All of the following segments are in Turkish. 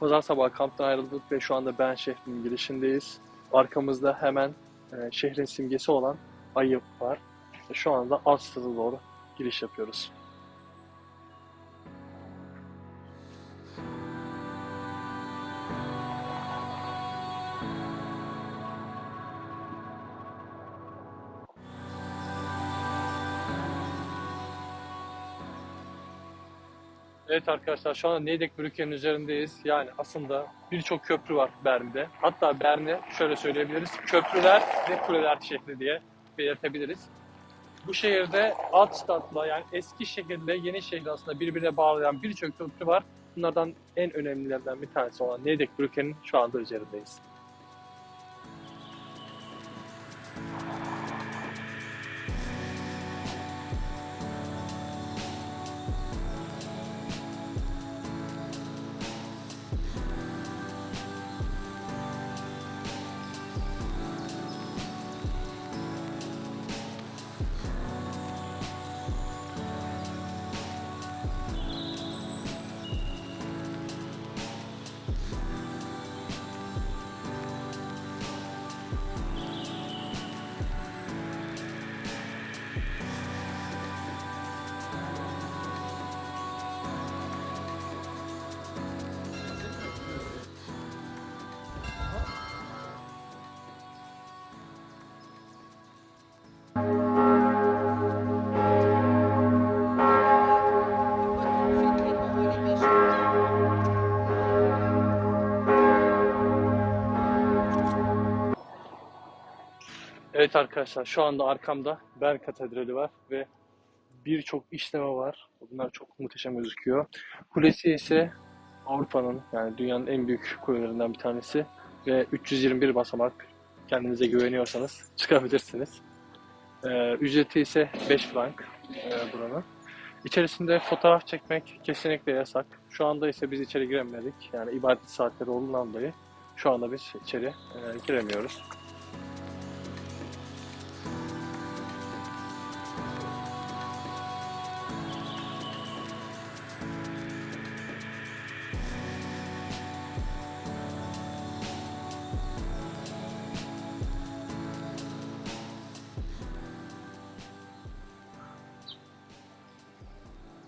Pazar sabahı kamptan ayrıldık ve şu anda Ben şehrinin girişindeyiz. Arkamızda hemen e, şehrin simgesi olan ayı var. Şu anda Alstad'a doğru giriş yapıyoruz. Evet arkadaşlar şu anda Neydek-Brücke'nin üzerindeyiz. Yani aslında birçok köprü var Bern'de. Hatta Bern'i şöyle söyleyebiliriz. Köprüler ve kuleler şehri diye belirtebiliriz. Bu şehirde Altstadt'la yani eski şehirle yeni şehri aslında birbirine bağlayan birçok köprü var. Bunlardan en önemlilerinden bir tanesi olan Neydek-Brücke'nin şu anda üzerindeyiz. Evet arkadaşlar şu anda arkamda Bern Katedrali var ve birçok işleme var. Bunlar çok muhteşem gözüküyor. Kulesi ise Avrupa'nın yani dünyanın en büyük kulelerinden bir tanesi ve 321 basamak. Kendinize güveniyorsanız çıkabilirsiniz. Ee, ücreti ise 5 frank e, buranın. İçerisinde fotoğraf çekmek kesinlikle yasak. Şu anda ise biz içeri giremedik. Yani ibadet saatleri olduğundan dolayı şu anda biz içeri e, giremiyoruz.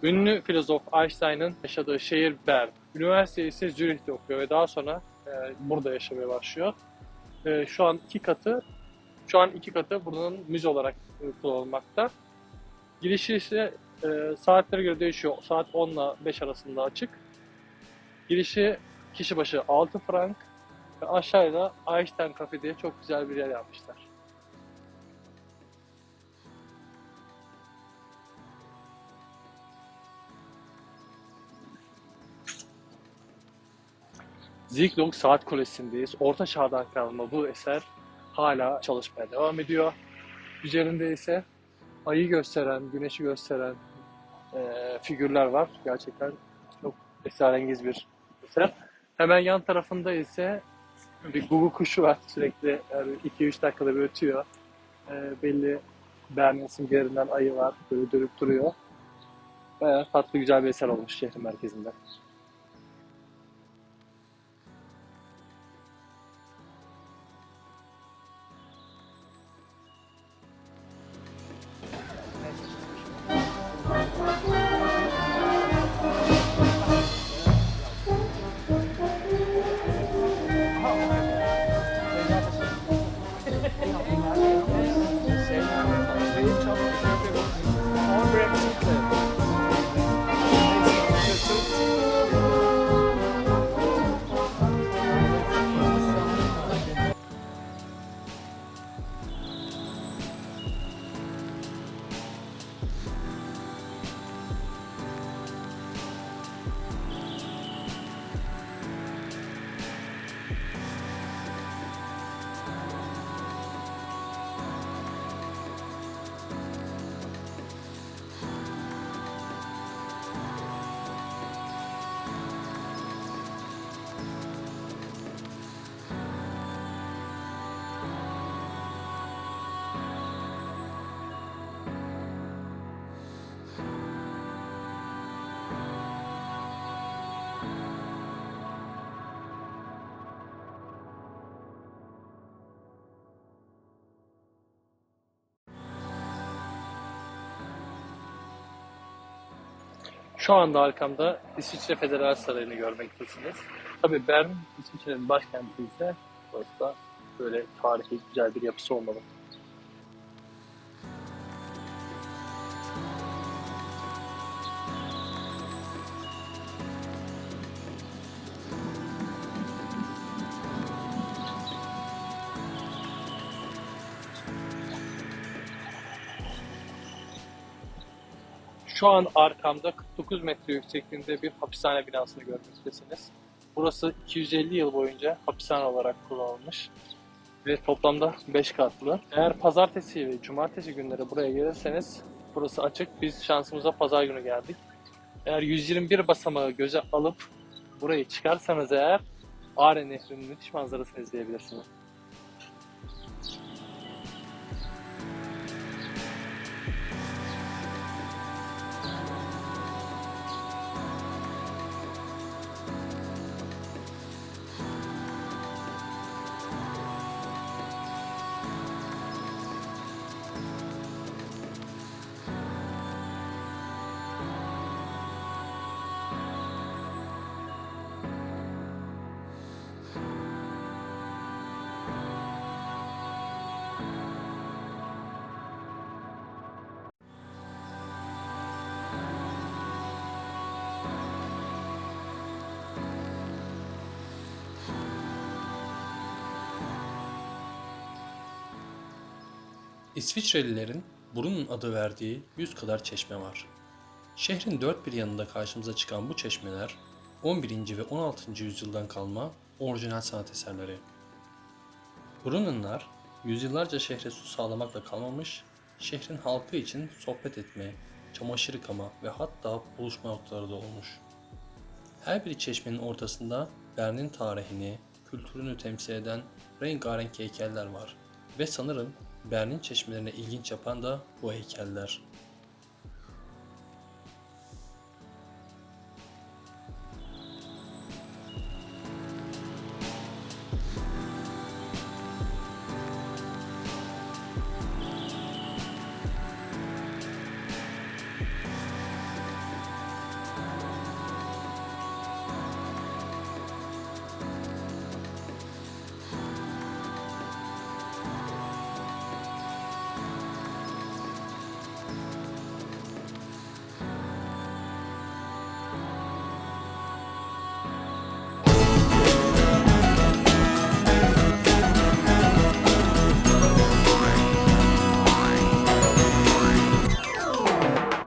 Ünlü filozof Einstein'ın yaşadığı şehir Bern. Üniversite ise Zürih'te okuyor ve daha sonra e, burada yaşamaya başlıyor. E, şu an iki katı, şu an iki katı buranın müze olarak e, kullanılmakta. Girişi ise e, saatlere göre değişiyor. Saat 10 ile 5 arasında açık. Girişi kişi başı 6 frank ve aşağıda Einstein Cafe diye çok güzel bir yer yapmışlar. Zieglung Saat Kulesi'ndeyiz. Orta Çağ'dan kalma bu eser hala çalışmaya devam ediyor. Üzerinde ise ayı gösteren, güneşi gösteren e, figürler var. Gerçekten çok esrarengiz bir eser. Hemen yan tarafında ise bir gugu kuşu var. Sürekli 2-3 dakikada bir ötüyor. E, belli Berlin simgelerinden ayı var. Böyle dönüp duruyor. Bayağı tatlı güzel bir eser olmuş şehrin merkezinde. Şu anda arkamda İsviçre Federal Sarayı'nı görmektesiniz. Tabii Bern İsviçre'nin başkenti ise burası da böyle tarihi güzel bir yapısı olmalı. Şu an arkamda 49 metre yüksekliğinde bir hapishane binasını görmektesiniz. Burası 250 yıl boyunca hapishane olarak kullanılmış ve toplamda 5 katlı. Eğer pazartesi ve cumartesi günleri buraya gelirseniz burası açık. Biz şansımıza pazar günü geldik. Eğer 121 basamağı göze alıp burayı çıkarsanız eğer Ağrı Nehri'nin müthiş manzarasını izleyebilirsiniz. İsviçrelilerin Brunn adı verdiği 100 kadar çeşme var. Şehrin dört bir yanında karşımıza çıkan bu çeşmeler 11. ve 16. yüzyıldan kalma orijinal sanat eserleri. Brunnenlar yüzyıllarca şehre su sağlamakla kalmamış, şehrin halkı için sohbet etme, çamaşır yıkama ve hatta buluşma noktaları da olmuş. Her bir çeşmenin ortasında Bern'in tarihini, kültürünü temsil eden rengarenk heykeller var. Ve sanırım Berlin çeşmelerine ilginç yapan da bu heykeller.